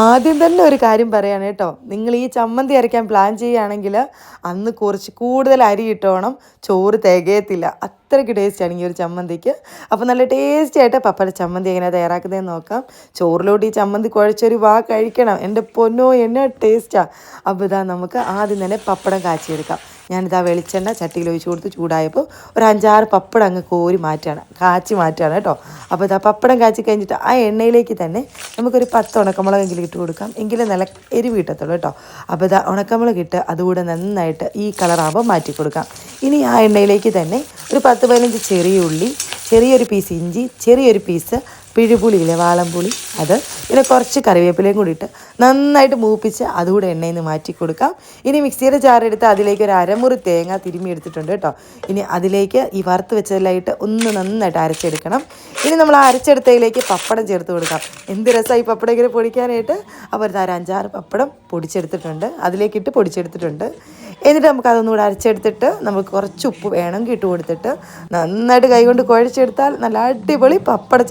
ആദ്യം തന്നെ ഒരു കാര്യം പറയാണ് കേട്ടോ. നിങ്ങൾ ഈ ചമ്മന്തി അരയ്ക്കാൻ പ്ലാൻ ചെയ്യുകയാണെങ്കിൽ അന്ന് കുറച്ച് കൂടുതൽ അരി ഇട്ടോണം. ചോറ് തികയത്തില്ല. അത്രയ്ക്ക് ടേസ്റ്റാണ് ഈ ഒരു ചമ്മന്തിക്ക്. അപ്പോൾ നല്ല ടേസ്റ്റി ആയിട്ട് പപ്പട ചമ്മന്തി എങ്ങനെ തയ്യാറാക്കുന്നതെന്ന് നോക്കാം. ചോറിലോട്ട് ഈ ചമ്മന്തി കുഴച്ചൊരു വാ കഴിക്കണം. എന്റെ പൊന്നോ എന്നെ ടേസ്റ്റാണ് അപ്പോൾ ഇതാ നമുക്ക് ആദ്യം തന്നെ പപ്പടം കാച്ചിയെടുക്കാം. ഞാനിതാ വെളിച്ചെണ്ണ ചട്ടിയിൽ ഒഴിച്ച് കൊടുത്ത് ചൂടായപ്പോൾ ഒരു അഞ്ചാറ് പപ്പടം അങ്ങ് കോരി മാറ്റുകയാണ് കാച്ചി മാറ്റുകയാണ് കേട്ടോ. അപ്പോൾ ഇതാ പപ്പടം കാച്ചി കഴിഞ്ഞിട്ട് ആ എണ്ണയിലേക്ക് തന്നെ നമുക്കൊരു പത്ത് ഉണക്കമുളകെങ്കിലും ഇട്ട് കൊടുക്കാം. എങ്കിലും നല്ല എരിവ് കിട്ടത്തുള്ളൂ കേട്ടോ. അപ്പോൾ ഇതാ ഉണക്കമുളക് ഇട്ട് അതുകൂടെ നന്നായിട്ട് ഈ കളറാകുമ്പോൾ മാറ്റി കൊടുക്കാം. ഇനി ആ എണ്ണയിലേക്ക് തന്നെ ഒരു പത്ത് പതിനഞ്ച് ചെറിയ ഉള്ളി ചെറിയൊരു പീസ് ഇഞ്ചി ചെറിയൊരു പീസ് പിഴുപുളിയില്ലേ വാളംപുളി. അത് പിന്നെ കുറച്ച് കറിവേപ്പിലയും കൂടി ഇട്ട് നന്നായിട്ട് മൂപ്പിച്ച് അതുകൂടെ എണ്ണയിൽ നിന്ന് മാറ്റി കൊടുക്കാം. ഇനി മിക്സിയുടെ ജാറെടുത്ത് അതിലേക്ക് ഒരു അരമുറി തേങ്ങ തിരുമ്മി എടുത്തിട്ടുണ്ട് കേട്ടോ. ഇനി അതിലേക്ക് ഈ വറുത്ത് വെച്ചതിലായിട്ട് ഒന്ന് നന്നായിട്ട് അരച്ചെടുക്കണം. ഇനി നമ്മൾ അരച്ചെടുത്തതിലേക്ക് പപ്പടം ചേർത്ത് കൊടുക്കാം. എന്ത് രസമായി പപ്പടം ഇങ്ങനെ പൊടിക്കാനായിട്ട്. അപ്പോൾ ഒരു അഞ്ചാറ് പപ്പടം പൊടിച്ചെടുത്തിട്ടുണ്ട്. അതിലേക്കിട്ട് പൊടിച്ചെടുത്തിട്ടുണ്ട്. എന്നിട്ട് നമുക്ക് അതൊന്നുകൂടെ അരച്ചെടുത്തിട്ട് നമുക്ക് കുറച്ച് ഉപ്പ് വേണമെങ്കിൽ ഇട്ട് കൊടുത്തിട്ട് നന്നായിട്ട് കൈകൊണ്ട് കുഴച്ചെടുത്താൽ നല്ല അടിപൊളി പപ്പട